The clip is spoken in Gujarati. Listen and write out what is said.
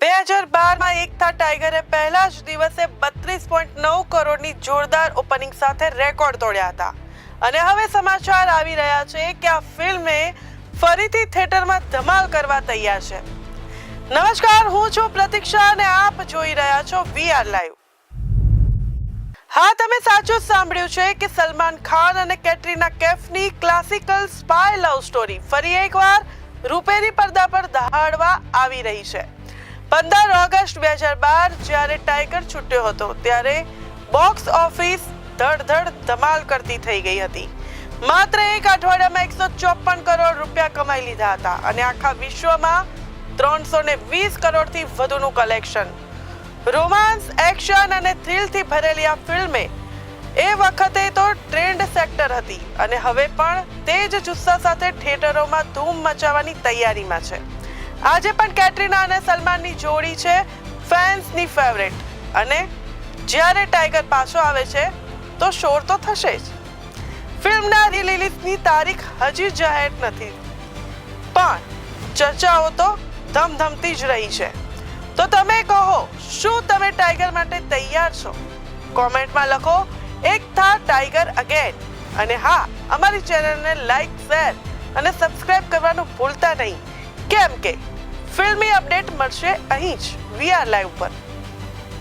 બે હજાર બારમાં એકતા ટાઈગરે પહેલા જ દિવસે બત્રીસ પોઈન્ટ નવ કરોડની જોરદાર ઓપનિંગ સાથે રેકોર્ડ તોડ્યા હતા. અને હવે સમાચાર આવી રહ્યા છે કે આ ફિલ્મે ફરીથી થિયેટરમાં ધમાલ કરવા તૈયાર છે. નમસ્કાર, હું છું પ્રતીક્ષા અને આપ જોઈ રહ્યા છો વીઆર લાઈવ. હા, તમે સાચું જ સાંભળ્યું છે કે સલમાન ખાન અને કેટરીના કેફની ક્લાસિકલ સ્પાય લવ સ્ટોરી ફરી એકવાર રૂપેરી પડદા પર દહાડવા આવી રહી છે. પંદર ઓગસ્ટ બે હજાર બાર જ્યારે ટાઈગર છૂટ્યો હતો, ત્યારે બોક્સ ઓફિસ ધડધડ ધમાલ કરતી થઈ ગઈ હતી. માત્ર એક અઠવાડિયામાં એકસો ચોપન કરોડ રૂપિયા કમાઈ લીધા હતા અને આખા વિશ્વમાં ત્રણસો ને વીસ કરોડથી વધુનું કલેક્શન રોમાન્સ, એક્શન અને થ્રિલથી ભરેલી આ ફિલ્મે એ વખતે તો ટ્રેન્ડ સેક્ટર હતી અને હવે પણ તે જ જુસ્સા સાથે થિયેટરોમાં ધૂમ મચાવવાની તૈયારીમાં છે. આજે પણ કેટરીના અને સલમાનની જોડી છે, ફેન્સની ફેવરેટ. અને જ્યારે ટાઈગર પાછો આવે છે, તો શોર તો થશે જ. ફિલ્મના રિલીઝની તારીખ હજી જાહેર નથી. પણ ચર્ચાઓ તો ધમધમતી જ રહી છે. તો તમે કહો, શું તમે ટાઈગર માટે તૈયાર છો? કોમેન્ટમાં લખો, એક થા ટાઈગર અગેન. અને હા, અમારી ચેનલને લાઈક, શેર અને સબસ્ક્રાઇબ કરવાનું ભૂલતા નહીં. કેમ કે ફિલ્મી અપડેટ મળશે અહીં જ. વીઆર લાઈવ પર.